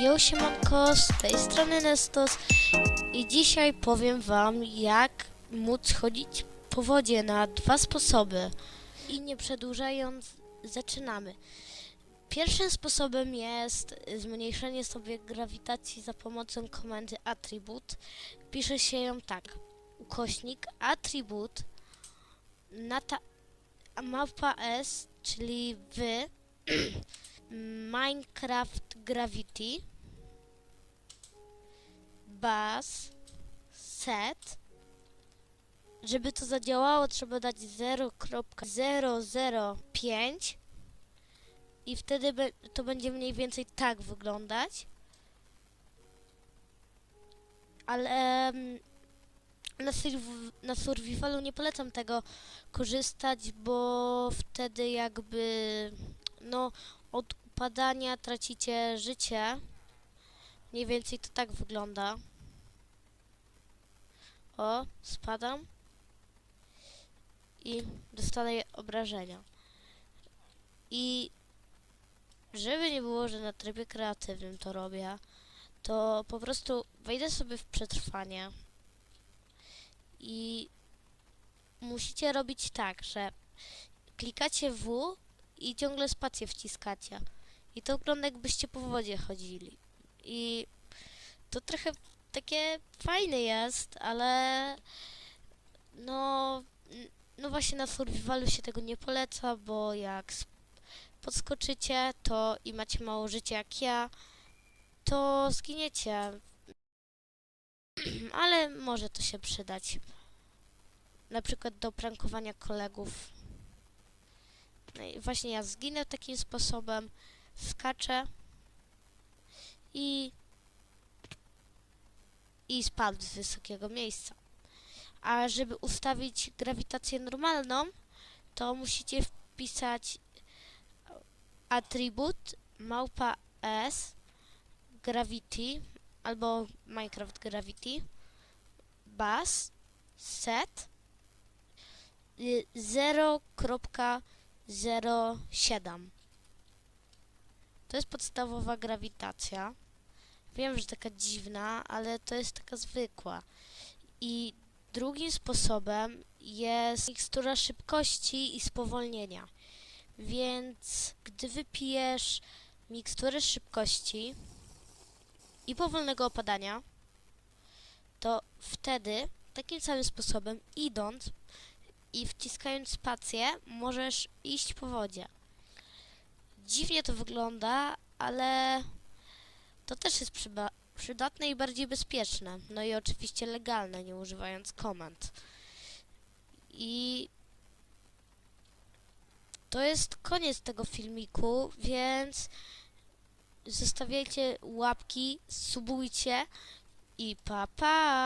Yo siemanko, z tej strony Nestos i dzisiaj powiem wam jak móc chodzić po wodzie na dwa sposoby. I nie przedłużając, zaczynamy. Pierwszym sposobem jest zmniejszenie sobie grawitacji za pomocą komendy attribute. Pisze się ją tak. Ukośnik attribut nata mapa S, czyli wy Minecraft Gravity Bus Set Żeby to zadziałało trzeba dać 0.005 i wtedy be- to będzie mniej więcej tak wyglądać. Ale na, surv- na survivalu nie polecam tego korzystać, bo wtedy jakby no od upadania tracicie życie. Mniej więcej to tak wygląda. O, spadam. I dostaję obrażenia. I żeby nie było, że na trybie kreatywnym to robię, to po prostu wejdę sobie w przetrwanie. I musicie robić tak, że klikacie W i ciągle spację wciskacie. I to wygląda jakbyście po wodzie chodzili. I to trochę takie fajne jest, ale no, no właśnie na survivalu się tego nie poleca, bo jak podskoczycie to i macie mało życia jak ja, to zginiecie. ale może to się przydać. Na przykład do prankowania kolegów właśnie ja zginę takim sposobem, skaczę i, i spadł z wysokiego miejsca. A żeby ustawić grawitację normalną, to musicie wpisać atrybut małpa s gravity albo Minecraft Gravity bus set y, 0.0 0,7. To jest podstawowa grawitacja. Wiem, że taka dziwna, ale to jest taka zwykła. I drugim sposobem jest mikstura szybkości i spowolnienia. Więc gdy wypijesz miksturę szybkości i powolnego opadania, to wtedy takim samym sposobem idąc i wciskając spację możesz iść po wodzie. Dziwnie to wygląda, ale to też jest przydatne i bardziej bezpieczne. No i oczywiście legalne, nie używając komend. I to jest koniec tego filmiku, więc zostawiajcie łapki, subujcie i pa pa!